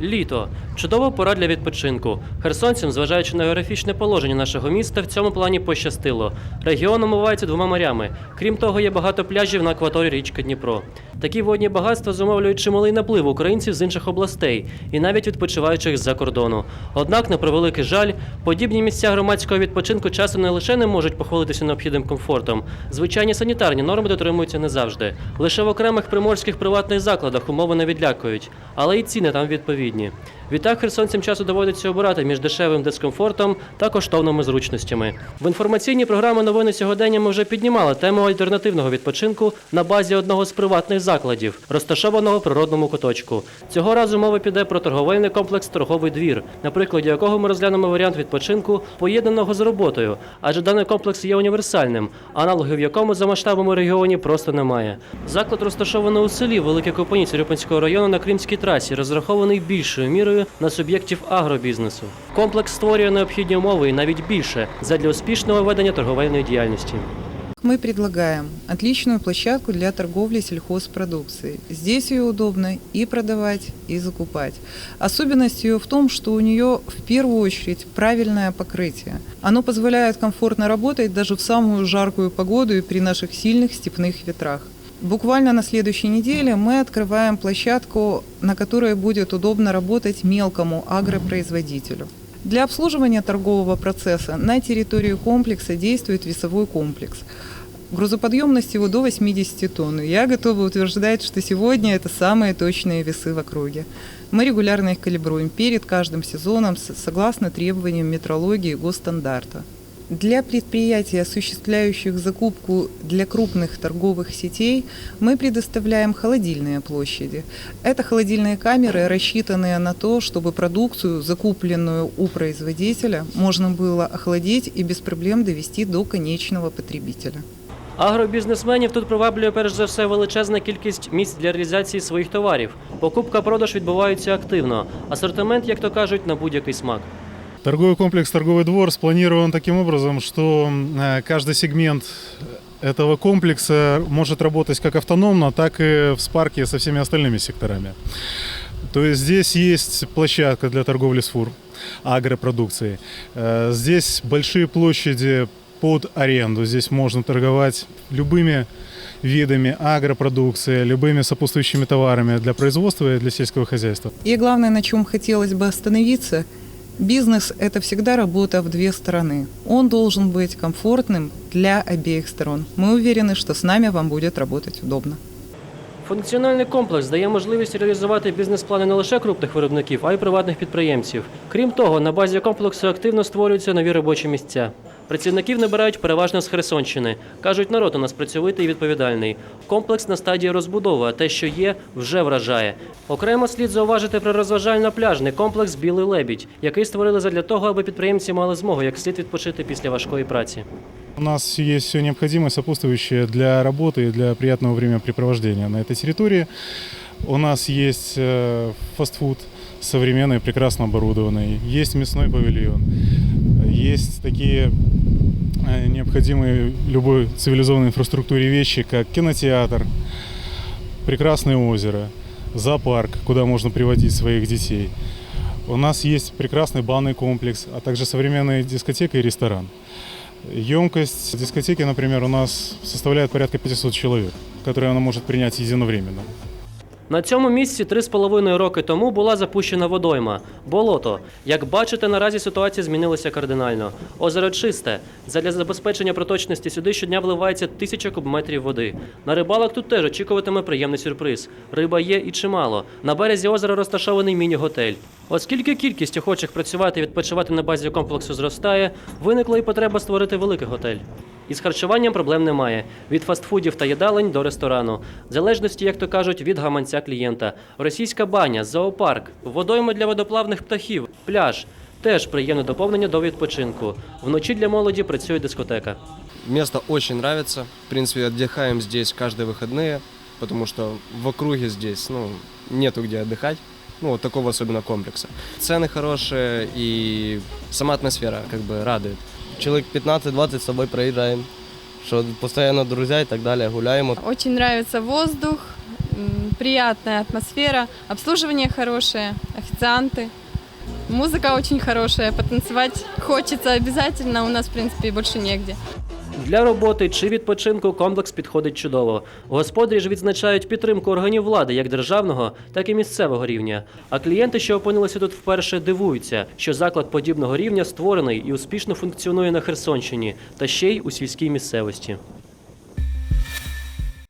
Літо чудова пора для відпочинку. Херсонцям, зважаючи на географічне положення нашого міста, в цьому плані пощастило. Регіон омивається двома морями. Крім того, є багато пляжів на акваторії річки Дніпро. Такі водні багатства зумовлюють чималий наплив українців з інших областей і навіть відпочиваючих з-за кордону. Однак, на превеликий жаль, подібні місця громадського відпочинку часом не лише не можуть похвалитися необхідним комфортом. Звичайні санітарні норми дотримуються не завжди. Лише в окремих приморських приватних закладах умови не відлякують, але і ціни там відповідні. Відтак херсонцям часу доводиться обирати між дешевим дискомфортом та коштовними зручностями. В інформаційній програмі новини сьогодення ми вже піднімали тему альтернативного відпочинку на базі одного з приватних закладів, розташованого в природному куточку. Цього разу мова піде про торговельний комплекс Торговий двір, на прикладі якого ми розглянемо варіант відпочинку, поєднаного з роботою, адже даний комплекс є універсальним, аналогів в якому за масштабами регіоні просто немає. Заклад розташований у селі Велике Копаніць Рюпинського району на Кримській трасі, розрахований більшою мірою на суб'єктів агробізнесу. Комплекс створює необхідні умови і навіть більше задля успішного ведення торговельної діяльності. Мы предлагаем отличную площадку для торговли сельхозпродукцией. Здесь ее удобно и продавать, и закупать. Особенность ее в том, что у нее в первую очередь правильное покрытие. Оно позволяет комфортно работать даже в самую жаркую погоду и при наших сильных степных ветрах. Буквально на следующей неделе мы открываем площадку, на которой будет удобно работать мелкому агропроизводителю. Для обслуживания торгового процесса на территории комплекса действует весовой комплекс. Грузоподъемность его до 80 тонн. Я готова утверждать, что сегодня это самые точные весы в округе. Мы регулярно их калибруем перед каждым сезоном согласно требованиям метрологии и госстандарта. Для предприятий, осуществляющих закупку для крупных торговых сетей, мы предоставляем холодильные площади. Это холодильные камеры, рассчитанные на то, чтобы продукцию, закупленную у производителя, можно было охладить и без проблем довести до конечного потребителя. Агробізнесменів тут приваблює перш за все величезна кількість місць для реалізації своїх товарів. Покупка-продаж відбуваються активно. Асортимент, як то кажуть, на будь-який смак. Торговый комплекс «Торговый двор» спланирован таким образом, что э, каждый сегмент этого комплекса может работать как автономно, так и в спарке со всеми остальными секторами. То есть здесь есть площадка для торговли с фур, агропродукцией. Э, Здесь большие площади под аренду. Здесь можно торговать любыми видами агропродукции, любыми сопутствующими товарами для производства и для сельского хозяйства. И главное, на чем хотелось бы остановиться, бизнес – это всегда работа в две стороны. Он должен быть комфортным для обеих сторон. Мы уверены, что с нами вам будет работать удобно. Функціональний комплекс дає можливість реалізувати бізнес-плани не лише крупних виробників, а й приватних підприємців. Крім того, на базі комплексу активно створюються нові робочі місця. Працівників набирають переважно з Херсонщини. Кажуть, народ у нас працьовитий і відповідальний. Комплекс на стадії розбудови, а те, що є, вже вражає. Окремо слід зауважити пророзважально-пляжний комплекс Білий лебідь, який створили задля того, аби підприємці мали змогу як слід відпочити після важкої праці. У нас есть все необходимое сопутствующее для работы и для приятного времяпрепровождения на этой территории. У нас есть э, фастфуд современный, прекрасно оборудованный. Есть мясной павильон. Есть такие э, необходимые любой цивилизованной инфраструктуре вещи, как кинотеатр, прекрасное озеро, зоопарк, куда можно приводить своих детей. У нас есть прекрасный банный комплекс, а также современная дискотека и ресторан. Емкость дискотеки, например, у нас составляет порядка 500 человек, которые она может принять единовременно. На цьому місці три з половиною роки тому була запущена водойма болото. Як бачите, наразі ситуація змінилася кардинально. Озеро чисте. Задля забезпечення проточності сюди щодня вливається тисяча кубметрів води. На рибалок тут теж очікуватиме приємний сюрприз. Риба є і чимало. На березі озера розташований міні-готель. Оскільки кількість охочих працювати і відпочивати на базі комплексу зростає, виникла і потреба створити великий готель. Із харчуванням проблем немає. Від фастфудів та їдалень до ресторану. В залежності, як то кажуть, від гаманця клієнта. Російська баня, зоопарк, водойми для водоплавних птахів, пляж. Теж приємне доповнення до відпочинку. Вночі для молоді працює дискотека. Место очень нравится. В принципе, отдыхаем здесь каждые выходные, потому что в округе здесь, ну, нету где отдыхать. Ну, вот такого особенно комплекса. Цены хорошие и сама атмосфера как бы радует. Человек 15-20 з собою проезжаем, Що постійно друзі і так далі гуляємо. Очень нравится воздух, приятная атмосфера, обслуживание хорошее, официанты. Музыка очень хорошая, потанцевать хочется обязательно, у нас, в принципе, больше негде. Для роботи чи відпочинку комплекс підходить чудово. Господарі ж відзначають підтримку органів влади як державного, так і місцевого рівня. А клієнти, що опинилися тут вперше, дивуються, що заклад подібного рівня створений і успішно функціонує на Херсонщині, та ще й у сільській місцевості.